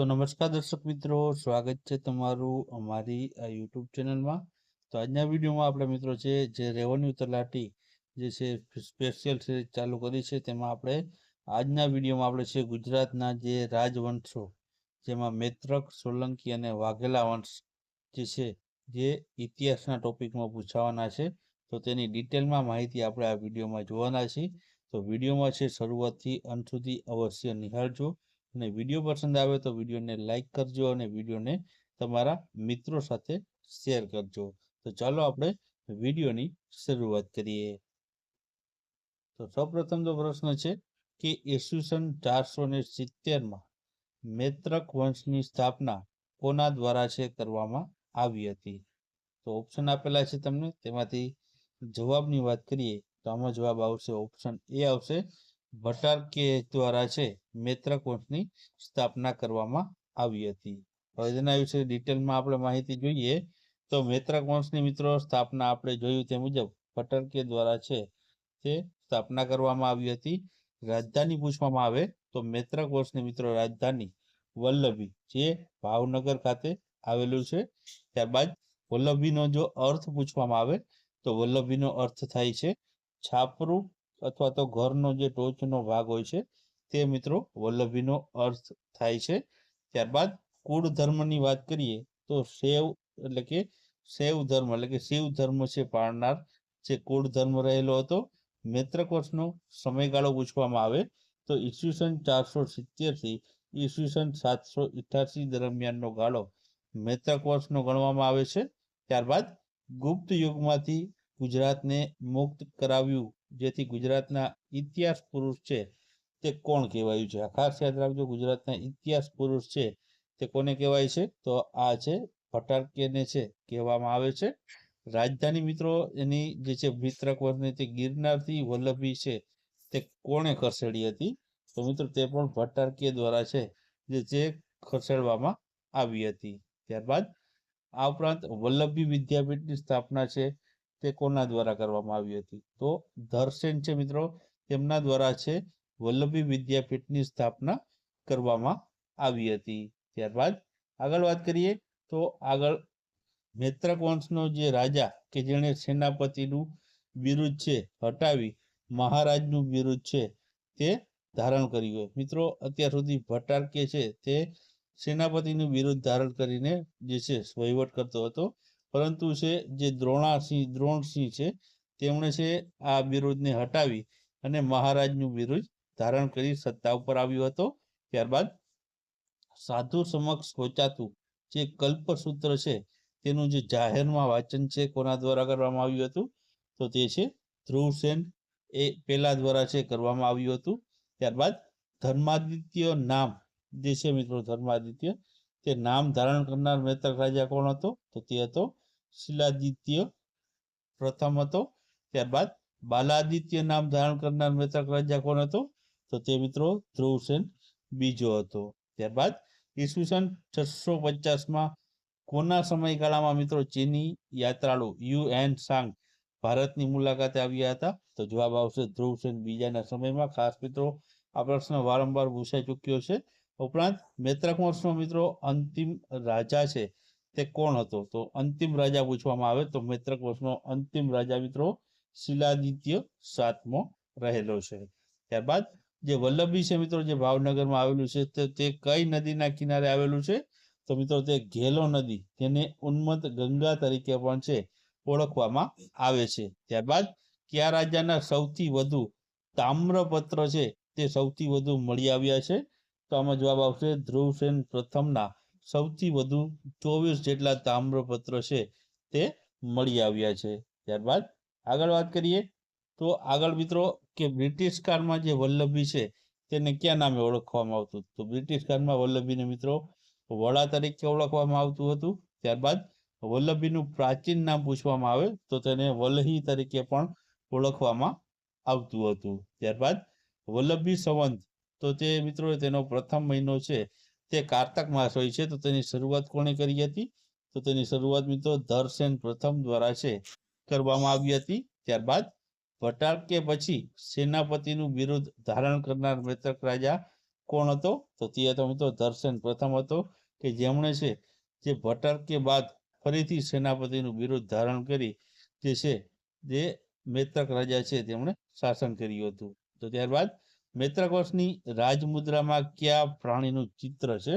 તો નમસ્કાર દર્શક મિત્રો, સ્વાગત છે તમારું અમારી આ યુટ્યુબ ચેનલમાં. તો આજના વિડીયોમાં આપણે મિત્રો છે, જે રેવન્યુ તલાટી જે છે, સ્પેશિયલ સિરીઝ ચાલુ કરી છે, તેમાં આપણે આજના વિડીયોમાં આપણે છે, ગુજરાતના જે રાજવંશો, જેમાં મૈત્રક, સોલંકી અને વાઘેલા વંશ જે છે, જે ઇતિહાસના ટોપિકમાં પૂછાવાના છે. તો તેની ડિટેલમાં માહિતી આપણે આ વિડીયોમાં જોવાના છીએ. તો વિડીયોમાં છે, શરૂઆતથી અંત સુધી અવશ્ય નિહાળજો. અને વીડિયો પસંદ આવે તો વિડીયોને લાઇક કરજો અને વિડીયોને તમારા મિત્રો સાથે શેર કરજો. તો ચાલો આપણે વિડીયોની શરૂઆત કરીએ. તો સૌપ્રથમ તો પ્રશ્ન છે કે ઈસવીસન ચારસો ને સિત્તેરમાં મેત્રક વંશની સ્થાપના કોના દ્વારા છે કરવામાં આવી હતી? તો ઓપ્શન આપેલા છે તમને. તેમાંથી જવાબની વાત કરીએ તો આમાં જવાબ આવશે ઓપ્શન એ આવશે. ભટારકે દ્વારા છે મૈત્રક સ્થાપના કરવામાં આવી હતી. હવે વિશે ડિટેલમાં આપણે માહિતી જોઈએ, તો મૈત્રક મિત્રો સ્થાપના આપણે જોયું તે મુજબ ભટારકે દ્વારા છે તે સ્થાપના કરવામાં આવી હતી. રાજધાની પૂછવામાં આવે તો મેત્રકોષની મિત્રો રાજધાની વલ્લભી, જે ભાવનગર ખાતે આવેલું છે. ત્યારબાદ વલ્લભીનો જો અર્થ પૂછવામાં આવે તો વલ્લભીનો અર્થ થાય છે છાપરું અથવા તો ઘરનો જે ટોચનો ભાગ હોય છે, તે મિત્રો વલ્લભીનો અર્થ થાય છે. ત્યારબાદ કુળ ધર્મની વાત કરીએ, તો શૈવ એટલે કે શૈવ ધર્મ એટલે કે શિવ ધર્મ છે પાળનાર, જે કુળ ધર્મ રહેલો હતો. મૈત્રક વર્ષનો સમયગાળો પૂછવામાં આવે, તો ઈસવીસન ચારસો સિત્તેરથી ઈસવીસન સાતસો ઇઠ્યાસી દરમિયાનનો ગાળો મૈત્રક વર્ષનો ગણવામાં આવે છે. ત્યારબાદ ગુપ્ત યુગમાંથી ગુજરાતને મુક્ત કરાવ્યું. જેથી ગુજરાતના ઇતિહાસ પુરુષ છે તે કોણ કહેવાયું છે? આ ખાસ યાદ રાખજો, ગુજરાતના ઇતિહાસ પુરુષ છે તે કોને કહેવાય છે? તો આ છે ભટારકેને છે કહેવામાં આવે છે. રાજધાની મિત્રો, એની જે છે મિત્રક વર્ષની તે ગિરનારથી વલ્લભી છે તે કોણે ખસેડી હતી? તો મિત્રો તે પણ ભટ્ટારકે દ્વારા છે જે જે ખસેડવામાં આવી હતી. ત્યારબાદ આ ઉપરાંત વલ્લભી વિદ્યાપીઠની સ્થાપના છે તે કોના દ્વારા કરવામાં આવી હતી? તો ધરસેન છે મિત્રો, તેમના દ્વારા છે વલ્લભી વિદ્યાપીઠની સ્થાપના કરવામાં આવી હતી. ત્યારબાદ આગળ વાત કરીએ તો આગળ મૈત્રક વંશનો જે રાજા કે જેણે સેનાપતિનું બિરુદ છે હટાવી, મહારાજનું બિરુદ છે તે ધારણ કર્યું હોય. મિત્રો, અત્યાર સુધી ભટ્ટારકે છે તે સેનાપતિનું બિરુદ ધારણ કરીને જે છે વહીવટ કરતો હતો. પરંતુ છે, જે દ્રોણાસિંહ, દ્રોણસિંહ છે, તેમણે છે, આ બિરુદને હટાવી અને મહારાજનું બિરુદ ધારણ કરી સત્તા ઉપર આવ્યો હતો. ત્યારબાદ સાધુ સમક્ષ વચાતું જે કલ્પસૂત્ર છે, તેનું જે જાહેરમાં વાંચન છે, કોના દ્વારા કરવામાં આવ્યું હતું? તો તે છે ધ્રુવસેન એ પેલા દ્વારા છે, કરવામાં આવ્યું હતું. ત્યારબાદ ધર્માદિત્ય નામ, જે છે મિત્રો ધર્માદિત્ય, તે નામ ધારણ કરનાર મૈત્રક રાજા કોણ હતો? તો તે હતો શિલાદિત્ય પ્રથમ હતો. ત્યારબાદ બાલાદિત્ય નામ ધારણ કરનાર મૈત્રક રાજા કોણ હતો? તો તે મિત્રો ધ્રુવસેન બીજો હતો. ત્યારબાદ ઈસવીસન છસો પચાસમાં કોના સમયગાળામાં મિત્રો ચીની યાત્રાળુ યુ એન સાંગ ભારતની મુલાકાતે આવ્યા હતા? તો જવાબ આવશે ધ્રુવસેન બીજાના સમયમાં. ખાસ મિત્રો, આ પ્રશ્ન વારંવાર પૂછાઈ ચૂક્યો છે. ઉપરાંત મેત્રક વંશનો મિત્રો અંતિમ રાજા છે. તે કોણ હતો? તો અંતિમ રાજા પૂછવામાં આવે તો મૈત્રક વંશનો અંતિમ રાજા મિત્રો શિલાદિત્ય સાતમો રહેલો છે. ત્યારબાદ જે વલ્લભી છે મિત્રો, જે ભાવનગરમાં આવેલું છે, તે તે કઈ નદીના કિનારે આવેલું છે? તો મિત્રો, તે ઘેલો નદી તેને ઉન્મત ગંગા તરીકે પણ છે, ઓળખવામાં આવે છે. ત્યારબાદ કયા રાજાના સૌથી વધુ તામ્રપત્ર છે તે સૌથી વધુ મળી આવ્યા છે? તો આમાં જવાબ આવશે ધ્રુવસેન પ્રથમના. સૌથી વધુ ચોવીસ જેટલા તામ્રપત્ર છે તે મળી આવ્યા છે. ત્યારબાદ આગળ વાત કરીએ તો આગળ મિત્રો કે બ્રિટિશ કાળમાં જે વલ્લભી છે તેને ક્યાં નામે ઓળખવામાં આવતું? તો બ્રિટિશ કાળમાં વલ્લભીને મિત્રો વડા તરીકે ઓળખવામાં આવતું હતું. ત્યારબાદ વલ્લભીનું પ્રાચીન નામ પૂછવામાં આવે તો તેને વલ્લહી તરીકે પણ ઓળખવામાં આવતું હતું. ત્યારબાદ વલ્લભી સંવંત તો તે મિત્રો તેનો પ્રથમ મહિનો છે. તે કારતક માસ હોય છે, તો તેની શરૂઆત કોણે કરી હતી? તો તેની શરૂઆત મિત્રો ધરસેન પ્રથમ દ્વારા છે, કરવામાં આવી હતી. ત્યારબાદ ભટારકે પછી સેનાપતિનું બિરુદ ધારણ કરનાર મૈત્રક રાજા કોણ હતો? તો તે હતો મિત્રો ધરસેન પ્રથમ હતો, કે જેમણે છે, જે ભટકે બાદ ફરીથી સેનાપતિનું બિરુદ ધારણ કરી, જે છે, જે મૈત્રક રાજા છે, તેમણે શાસન કર્યું હતું. તો ત્યારબાદ મૈત્રક રાજમુદ્રામાં કયા પ્રાણીનું ચિત્ર છે?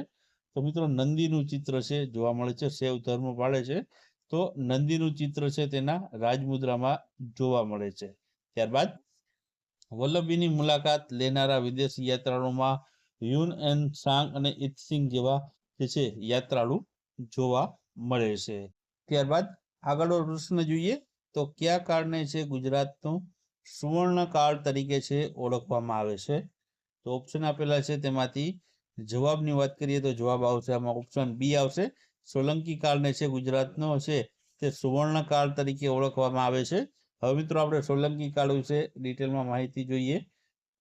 તો મિત્રો નંદીનું ચિત્ર છે, જોવા મળે છે શૈવ ધર્મ પાડે છે. તો નંદીનું ચિત્ર છે તેના રાજમુદ્રામાં જોવા મળે છે. ત્યારબાદ વલ્લભીની મુલાકાત લેનારા વિદેશી યાત્રાળુમાં યુન એન સાંગ અને ઇતસિંગ જેવા જે છે યાત્રાળુ જોવા મળે છે. ત્યારબાદ આગળનો પ્રશ્ન જોઈએ તો કયા કારણે છે ગુજરાતનું સુવર્ણ કાળ તરીકે છે ઓળખવામાં આવે છે. તો ઓપ્શન આપેલા છે તેમાંથી જવાબની વાત કરીએ તો જવાબ આવશે આમાં ઓપ્શન બી આવશે. સોલંકી કાળને છે, ગુજરાતનો છે, તે સુવર્ણ કાળ તરીકે ઓળખવામાં આવે છે. હવે મિત્રો આપણે સોલંકી કાળ વિશે ડિટેલમાં માહિતી જોઈએ.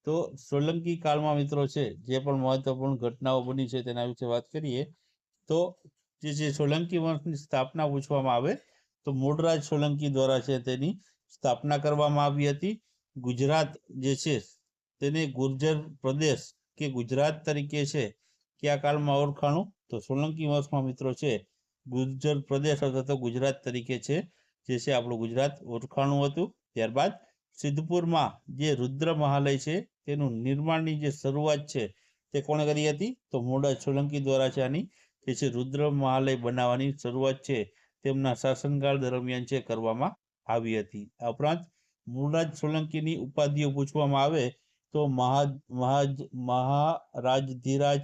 તો સોલંકી કાળમાં મિત્રો છે, જે પણ મહત્વપૂર્ણ ઘટનાઓ બની છે તેના વિશે વાત કરીએ. તો જે છે સોલંકી વંશની સ્થાપના પૂછવામાં આવે તો મૂળરાજ સોલંકી દ્વારા છે તેની સ્થાપના કરવામાં આવી હતી. ગુજરાત જે છે તેને ગુર્જર પ્રદેશ કે ગુજરાત તરીકે છે. કયા કાળમાં ઓળખાણું? તો સોલંકી વંશમાં મિત્રો છે ગુર્જર પ્રદેશ અથવા તો ગુજરાત તરીકે છે. જે છે આપણું ગુજરાત ઓળખાણું હતું. ત્યારબાદ સિદ્ધપુરમાં જે રુદ્ર મહાલય છે તેનું નિર્માણની જે શરૂઆત છે તે કોણે કરી હતી? તો મોડા સોલંકી દ્વારા છે આની જે છે રુદ્ર મહાલય બનાવવાની શરૂઆત છે. તેમના શાસનકાળ દરમિયાન છે કરવામાં આવી હતી. આ ઉપરાંત મૂળરાજ સોલંકીની ઉપાધિઓ પૂછવામાં આવે તો મહાજ મહાજ મહારાજધીરાજ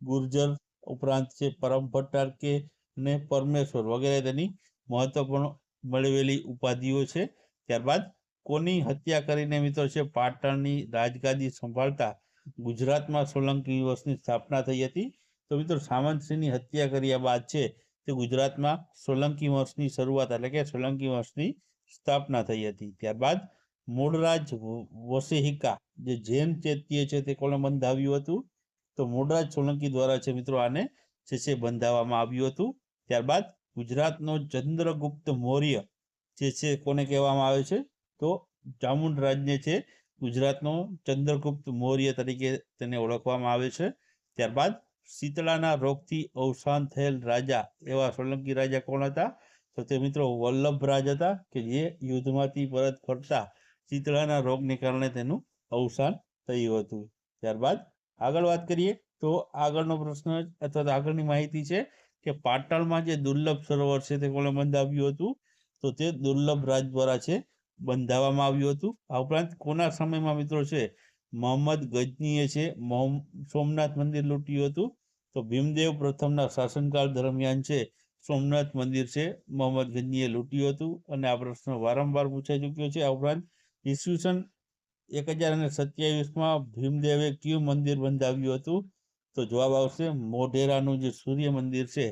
ગુર્જર ઉપરાંત છે પરમ ભટ્ટાર્કે ને પરમેશ્વર વગેરે તેની મહત્વપૂર્ણ મેળવેલી ઉપાધિઓ છે. ત્યારબાદ કોની હત્યા કરીને મિત્રો છે પાટણની રાજગાદી સંભાળતા ગુજરાતમાં સોલંકી દિવસની સ્થાપના થઈ હતી. તો મિત્રો સામંતસિંહની હત્યા કર્યા બાદ છે તે ગુજરાતમાં સોલંકી વંશની શરૂઆત એટલે કે સોલંકી વંશની સ્થાપના થઈ હતી. ત્યારબાદ મૂળરાજ વસેહિકા જે જૈન ચૈત્ય છે તે કોને બંધાવ્યું હતું? તો મૂળરાજ સોલંકી દ્વારા છે મિત્રો આને જે છે બંધાવવામાં આવ્યું હતું. ત્યારબાદ ગુજરાતનો ચંદ્રગુપ્ત મૌર્ય જે છે કોને કહેવામાં આવે છે? તો ચામુંડ રાજને છે ગુજરાતનો ચંદ્રગુપ્ત મૌર્ય તરીકે તેને ઓળખવામાં આવે છે. ત્યારબાદ શીતળાના રોગથી અવસાન થયેલ રાજા એવા સોલંકી રાજા કોણ હતા? તો તે મિત્રો વલ્લભરાજ હતા કે જે યુદ્ધમાંથી પરત ફરતા શીતળાના રોગને કારણે તેનું અવસાન થયું હતું. ત્યારબાદ આગળ વાત કરીએ તો આગળનો પ્રશ્ન અથવા તો આગળની માહિતી છે કે પાટણમાં જે દુર્લભ સરોવર છે તે કોણે બંધાવ્યું હતું? તો તે દુર્લભ રાજ દ્વારા છે, બંધાવવામાં આવ્યું હતું. આ ઉપરાંત કોના સમયમાં મિત્રો છે? મોહમ્મદ ગજનીએ છે સોમનાથ મંદિર લૂંટ્યું હતું. તો ભીમદેવ પ્રથમના શાસનકાળ દરમિયાન છે, સોમનાથ મંદિર છે, મોહમ્મદ ગજનીએ લૂંટ્યું હતું. અને આ પ્રશ્ન વારંવાર પૂછાઈ ચૂક્યો છે. આ ઉપરાંત ઈસવીસન એક હજાર અને સત્યાવીસમાં ભીમદેવે કયું મંદિર બંધાવ્યું હતું? તો જવાબ આવશે, મોઢેરાનું જે સૂર્ય મંદિર છે,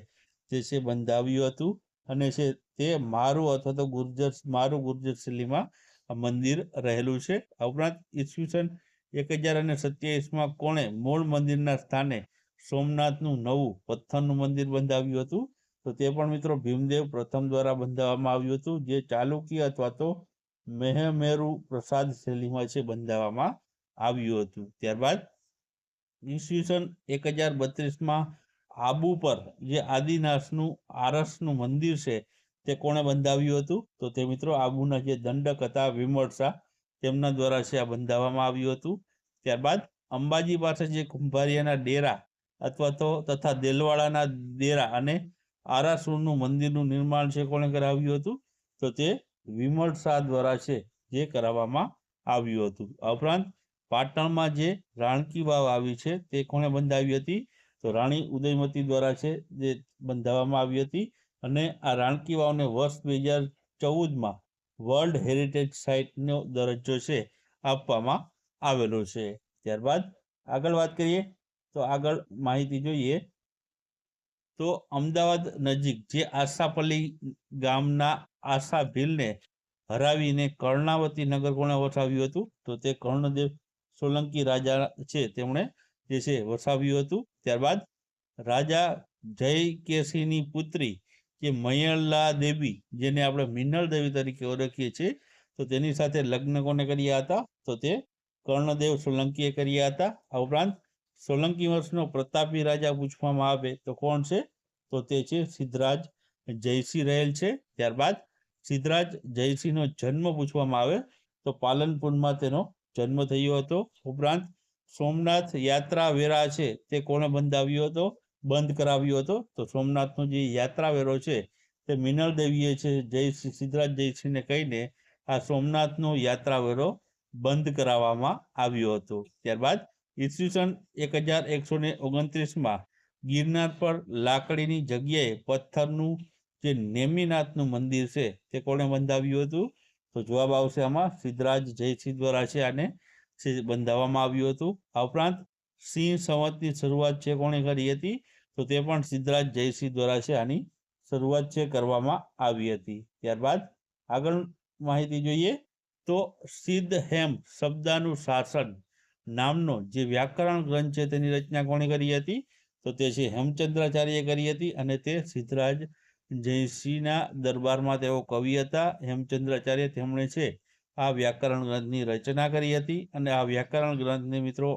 જે છે બંધાવ્યું હતું. અને છે તે મારું અથવા તો ગુર્જર, મારું ગુર્જર શૈલીમાં આ મંદિર રહેલું છે. આ ઉપરાંત ઈસવીસન એક હજાર અને સત્યાવીસમાં કોણે મૂળ મંદિરના સ્થાને સોમનાથનું નવું પથ્થરનું મંદિર બંધાવ્યું હતું? તો તે પણ મિત્રો ભીમદેવ પ્રથમ દ્વારા બંધાવવામાં આવ્યું હતું, જે ચાલુક્ય અથવા તો મેહમેરુ પ્રસાદ શૈલીમાં છે બંધાવવામાં આવ્યું હતું. ત્યારબાદ ઈસવીસન એક હજાર બત્રીસમાં આબુ પર જે આદિનાથનું આરસનું મંદિર છે તે કોણે બંધાવ્યું હતું? તો તે મિત્રો આબુના જે દંડક હતા વિમળસા તેમના દ્વારા છે આ બંધાવવામાં આવ્યું હતું. ત્યારબાદ અંબાજી પાસે જે કુંભારિયાના ડેરા અથવા તો તથા દેલવાડાના ડેરા અને આરાસુરનું મંદિરનું નિર્માણ છે કોણે કરાવ્યું હતું? તો તે વિમળ શાહ દ્વારા છે જે કરાવવામાં આવ્યું હતું. આ ઉપરાંત પાટણમાં જે રાણકી વાવ આવી છે તે કોણે બંધાવી હતી? તો રાણી ઉદયમતી દ્વારા છે જે બંધાવવામાં આવી હતી અને આ રાણકી વાવને વર્ષ બે હજાર ચૌદમાં વર્લ્ડ હેરિટેજ સાઇટનો દરજ્જો છે આપવામાં આવેલો છે. ત્યારબાદ આગળ વાત કરીએ તો આગળ માહિતી જોઈએ તો અમદાવાદ નજીક જે આશાપલ્લી ગામના આશા ભીલને હરાવીને કર્ણાવતી નગર કોણે વસાવ્યું હતું, તો તે કર્ણદેવ સોલંકી રાજા છે તેમણે જે છે વસાવ્યું હતું. ત્યારબાદ રાજા જય કેસીની પુત્રી જે મયલા દેવી, જેને આપણે મિનલ દેવી તરીકે ઓળખીએ છીએ, તો તેની સાથે લગ્ન કોને કર્યા હતા? તો તે કર્ણદેવ સોલંકીએ કર્યા હતા. આ ઉપરાંત સોલંકી વંશનો પ્રતાપી રાજા પૂછવામાં આવે તો કોણ છે? તો તે છે સિદ્ધરાજ જયસિંહ રહેલ છે. ત્યારબાદ સિદ્ધરાજ જયસિંહનો જન્મ પૂછવામાં આવે તો પાલનપુરમાં તેનો જન્મ થયો હતો. ઉપરાંત સોમનાથ યાત્રા વેરા છે તે કોણે બંધાવ્યો હતો? બંધ કરાવ્યો હતો. તો સોમનાથનો જે યાત્રા વેરો છે તે મિનલ દેવીએ છે, જય શ્રી સિદ્ધરાજ જયસિંહને કહીને આ સોમનાથનો યાત્રા વેરો બંધ કરાવવામાં આવ્યો હતો. ત્યારબાદ ઈસવીસન એક હજાર એકસો ને ઓગણત્રીસમાં ગિરનાર પર લાકડીની જગ્યાએ પથ્થરનું જે નેમિનાથનું મંદિર છે તે કોણે બંધાવ્યું હતું? તો જવાબ આવશે આમાં સિદ્ધરાજ જયસિંહ દ્વારા છે આને બંધાવવામાં આવ્યું હતું. આ ઉપરાંત સિંહ સંવતની શરૂઆત છે કોણે કરી હતી? તો તે પણ સિદ્ધરાજ જયસિંહ દ્વારા છે, આની શરૂઆત છે, કરવામાં આવી હતી. ત્યારબાદ આગળ માહિતી જોઈએ તો સિદ્ધ હેમ શબ્દાનું શાસન નામનો જે વ્યાકરણ ગ્રંથ છે તેની રચના કોણે કરી હતી? તો તે છે હેમચંદ્રાચાર્ય કરી હતી અને તે સિદ્ધરાજ જયસિંહના દરબારમાં તેઓ કવિ હતા. હેમચંદ્રાચાર્ય તેમણે છે આ વ્યાકરણ ગ્રંથની રચના કરી હતી અને આ વ્યાકરણ ગ્રંથને મિત્રો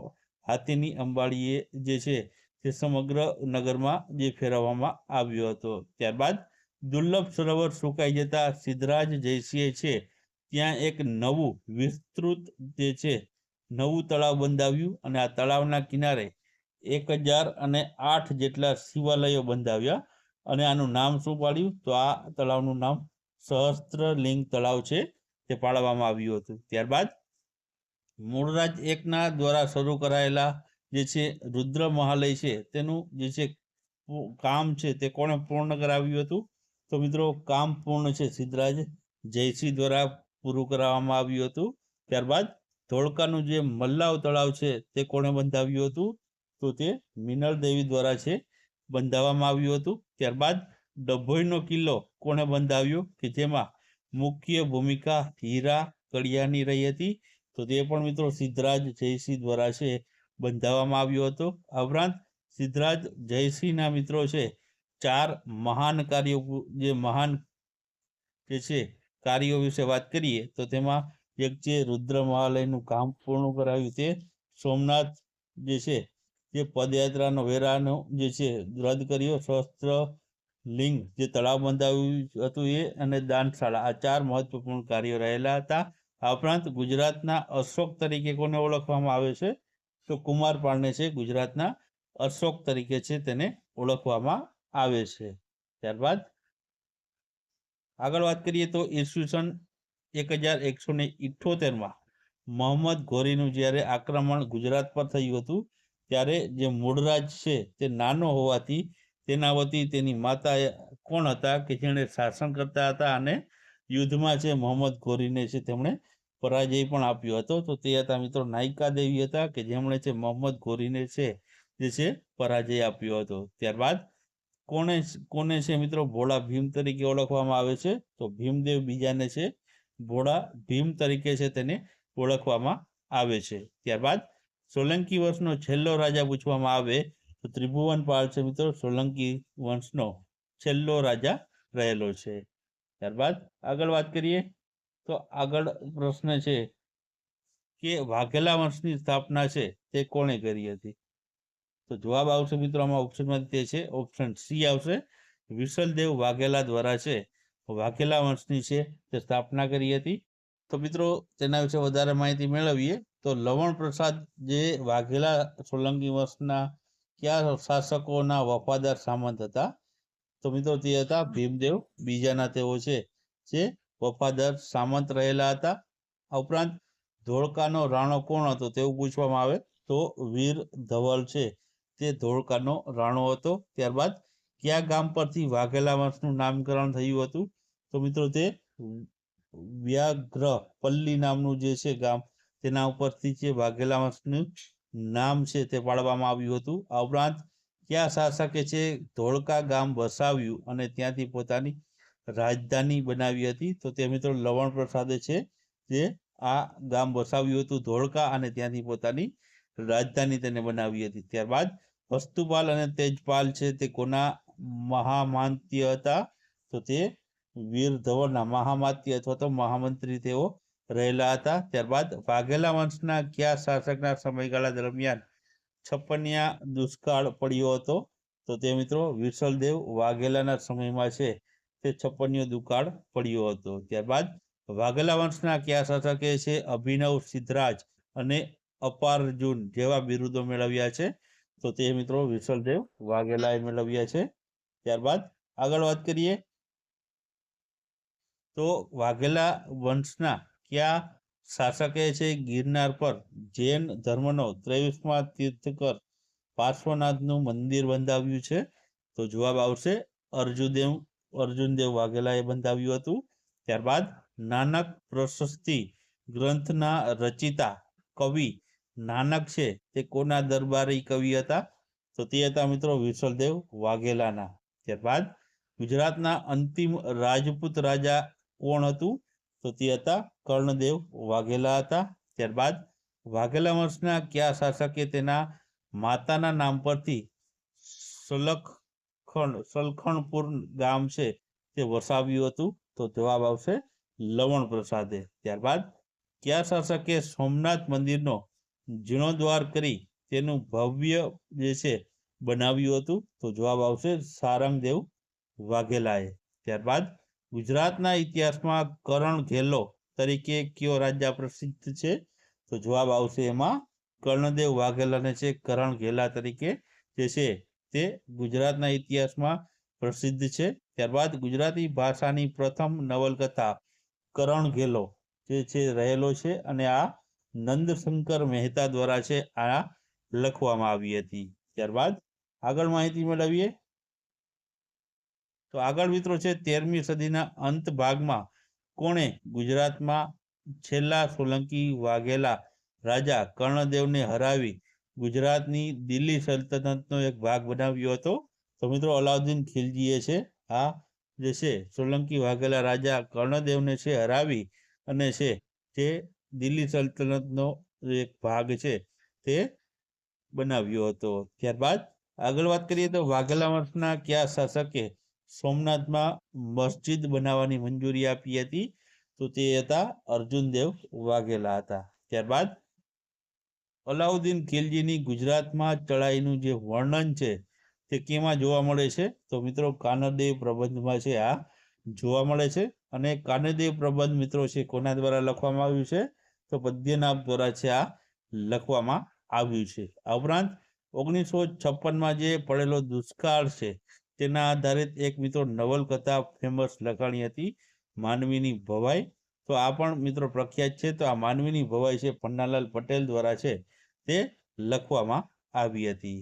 હાથીની અંબાડીએ જે છે તે સમગ્ર નગરમાં જે ફેરવવામાં આવ્યો હતો. ત્યારબાદ દુર્લભ સરોવર સુકાઈ જતા સિદ્ધરાજ જયસિંહે છે, ત્યાં એક નવું વિસ્તૃત જે છે, નવું તળાવ બંધાવ્યું અને આ તળાવના કિનારે એક હજાર અને આઠ જેટલા શિવાલયો બંધાવ્યા અને આનું નામ શું પાડ્યું? તો આ તળાવનું નામ સહસ્ત્રલિંગ તળાવ છે, તે પાડવામાં આવ્યું હતું. ત્યારબાદ મૂળરાજ એકના દ્વારા શરૂ કરાયેલા જે છે રુદ્ર મહાલય છે, તેનું જે છે કામ છે તે કોણે પૂર્ણ કરાવ્યું હતું? તો મિત્રો કામ પૂર્ણ છે સિદ્ધરાજ. જયસિંહ દ્વારા પૂરું કરાવવામાં આવ્યું હતું. ત્યારબાદ ધોળકાનું જે મલ્લાવ તળાવ છે તે કોણે બંધાવ્યું હતું? તો તે મિનલ દેવી દ્વારા છે બંધાવવામાં આવ્યું હતું. ત્યારબાદ ડભોઈનો કિલ્લો કોણે બંધાવ્યો? કે જેમાં મુખ્ય ભૂમિકા હીરા કડિયાની રહી હતી. તો તે પણ મિત્રો સિદ્ધરાજ જયસિંહ દ્વારા છે બંધાવવામાં આવ્યો હતો. આ ઉપરાંત સિદ્ધરાજ જયસિંહના મિત્રો છે. ચાર મહાન કાર્યો જે મહાન જે છે કાર્યો વિશે વાત કરીએ તો તેમાં એક છે રુદ્ર મહાલયનું કામ પૂર્ણ કરાવ્યું તે સોમનાથ જે છે જે પદયાત્રાનો વેરાનો જે છે રદ કર્યો. શસ્ત્ર લિંગ જે તળાવ બંધાવ્યું હતું એ અને દાનશાળા આ ચાર મહત્વપૂર્ણ કાર્યો રહેલા હતા. આ ઉપરાંત ગુજરાતના અશોક તરીકે કોને ઓળખવામાં આવે છે? તો કુમારપાળને છે ગુજરાતના અશોક તરીકે છે તેને ઓળખવામાં આવે છે. ત્યારબાદ આગળ વાત કરીએ તો ઈસવીસન એક હજાર એકસો ને ઇઠ્ઠોતેરમાં મોહમ્મદ ઘોરીનું જ્યારે આક્રમણ ગુજરાત પર થયું હતું, ત્યારે જે મૂળરાજ છે તે નાનો હોવાથી તેના વતી તેની માતા કોણ હતા કે જેણે શાસન કરતા હતા અને યુદ્ધમાં છે મોહમ્મદ ઘોરીને છે તેમણે પરાજય પણ આપ્યો હતો. તો તે હતા મિત્રો નાયિકા દેવી હતા કે જેમણે છે મોહમ્મદ ઘોરીને છે જે છે પરાજય આપ્યો હતો. ત્યારબાદ કોને કોને છે મિત્રો ભોળા ભીમ તરીકે ઓળખવામાં આવે છે? તો ભીમદેવ બીજાને છે ભોળા ભીમ તરીકે છે તેને ઓળખવામાં આવે છે. ત્યારબાદ સોલંકી વંશનો છેલ્લો રાજા પૂછવામાં આવે તો ત્રિભુવન પાલ છે મિત્રો સોલંકી વંશનો છેલ્લો રાજા રહેલો છે. ત્યારબાદ આગળ વાત કરીએ. તો આગળ પ્રશ્ન છે કે વાઘેલા વંશની સ્થાપના છે તે કોણે કરી હતી? તો જવાબ આવશે મિત્રો આમાં ઓપ્શનમાં તે છે ઓપ્શન સી આવશે. વિશલદેવ વાઘેલા દ્વારા છે. વાઘેલા વંશની છે તે સ્થાપના કરી હતી. તો મિત્રો તેના વિશે વધારે માહિતી મેળવીએ તો લવણ પ્રસાદ જે વાઘેલા સોલંકી વંશના કયા શાસકોના વફાદાર સામંત હતા? તો મિત્રો તે હતા ભીમદેવ. બીજાના તેઓ છે જે વફાદાર સામંત રહેલા હતા. આ ઉપરાંત ધોળકાનો રાણો કોણ હતો તેવું પૂછવામાં આવે તો વીર ધવલ છે. તે ધોળકાનો રાણો હતો. ત્યારબાદ કયા ગામ પરથી વાઘેલા વંશનું નામકરણ થયું હતું? તો મિત્રો તે વ્યાઘ્ર પલ્લી નામનું જે છે ગામ, તેના ઉપરથી જે વાઘેલા વંશનું નામ છે તે પાડવામાં આવ્યું હતું. આ ઉપરાંત કયા શાસકે છે ધોળકા ગામ વસાવ્યું અને ત્યાંથી પોતાની રાજધાની બનાવી હતી. તો તે મિત્રો લવણ પ્રસાદે છે જે આ ગામ વસાવ્યું હતું ધોળકા અને ત્યાંથી પોતાની રાજધાની તેને બનાવી હતી. ત્યારબાદ વસ્તુપાલ અને તેજપાલ છે તે કોના મહામાંત્ય હતા? તો તે વીર ધવળના મહામાત્ય અથવા તો મહામંત્રી તેઓ રહેલા હતા. ત્યારબાદ વાઘેલા વંશના કયા શાસકના સમયગાળા દરમિયાન છપ્પનિયા દુષ્કાળ પડ્યો હતો? તો તે મિત્રો વિશલદેવ વાઘેલાના સમયમાં છે. તે છપ્પનિયો દુકાળ પડ્યો હતો. ત્યારબાદ વાઘેલા વંશના કયા શાસકે છે? અભિનવ સિદ્ધરાજ અને અપાર્જુન જેવા બિરુદો મેળવ્યા છે. તો તે મિત્રો વિઠ્ઠલદેવ વાઘેલાએ મેળવ્યા છે. ત્યારબાદ આગળ વાત કરીએ. તો વાઘેલા વંશના કયા શાસકે છે? ગિરનાર પર જૈન ધર્મનો ત્રેવીસમાં તીર્થકર પાર્શ્વનાથનું મંદિર બંધાવ્યું છે. તો જવાબ આવશે અર્જુનદેવ અર્જુનદેવ વાઘેલાએ બંધાવ્યું હતું. ત્યારબાદ નાનક પ્રશસ્તિ ગ્રંથના રચિતા કવિ નાનક છે, તે કોના દરબારી કવિ હતા? તો તે હતા મિત્રો વિશ્વલદેવ વાઘેલાના. ત્યારબાદ ગુજરાતના અંતિમ રાજપૂત રાજા કોણ હતું? તો તે હતા કર્ણદેવ વાઘેલા હતા. ત્યારબાદ વાઘેલા વંશના કયા શાસકે તેના માતાના નામ પરથી સલખણ, સલખણપુર ગામ છે તે વસાવ્યું હતું. તો જવાબ આવશે લવણ પ્રસાદે ત્યારબાદ કયા શાસકે સોમનાથ મંદિરનો જીર્ણોદ્વાર કરી તેનું ભવ્ય જે છે બનાવ્યું હતું? તો જવાબ આવશે સારંગદેવ વાઘેલાએ. ત્યારબાદ ગુજરાતના ઇતિહાસમાં કરણ ઘેલો તરીકે કયો રાજા પ્રસિદ્ધ છે? તો જવાબ આવશે એમાં કર્ણદેવ વાઘેલાને છે. કરણ ઘેલા તરીકે જે છે તે ગુજરાતના ઇતિહાસમાં પ્રસિદ્ધ છે. ત્યારબાદ ગુજરાતી ભાષાની પ્રથમ નવલકથા કરણ ઘેલો જે છે રહેલો છે અને આ નંદશંકર મહેતા દ્વારા છે આ લખવામાં આવી હતી. ત્યારબાદ આગળ માહિતી મેળવીએ. તો આગળ મિત્રો છે તેરમી સદીના અંત ભાગમાં કોણે ગુજરાતમાં છેલ્લા સોલંકી વાઘેલા રાજા કર્ણદેવને હરાવી ગુજરાતની દિલ્હી સલ્તનતનો એક ભાગ બનાવ્યો હતો. તો મિત્રો, અલાઉદ્દીન ખિલજીએ છે, આ જે છે, સોલંકી વાઘેલા રાજા કર્ણદેવને છે, હરાવી અને છે, તે દિલ્હી સલ્તનતનો એક ભાગ છે, તે બનાવ્યો હતો. ત્યારબાદ આગળ વાત કરીએ તો વાઘેલા વંશના કયા શાસકે સોમનાથમાં મસ્જિદ બનાવવાની મંજૂરી આપી હતી? તો તે હતા અર્જુનદેવ વાઘેલા હતા. ત્યારબાદ અલાઉદ્દીન ખિલજીની ગુજરાતમાં ચડાઈનું જે વર્ણન છે, તે કેમાં જોવા મળે છે? તો મિત્રો, કાનદેવ પ્રબંધમાં છે આ, જોવા મળે છે. અને કાનદેવ પ્રબંધ મિત્રો છે, કોના દ્વારા લખવામાં આવ્યું છે? તો પદ્યનાભ દ્વારા છે આ લખવામાં આવ્યું છે. આ ઉપરાંત ઓગણીસો છપ્પનમાં જે પડેલો દુષ્કાળ છે, તેના આધારિત એક મિત્રો નવલકથા ફેમસ લખાણી હતી, માનવીની ભવાઈ. તો આ પણ મિત્રો પ્રખ્યાત છે. તો આ માનવીની ભવાઈ છે, પન્નાલાલ પટેલ દ્વારા છે. તે લખવામાં આવી હતી.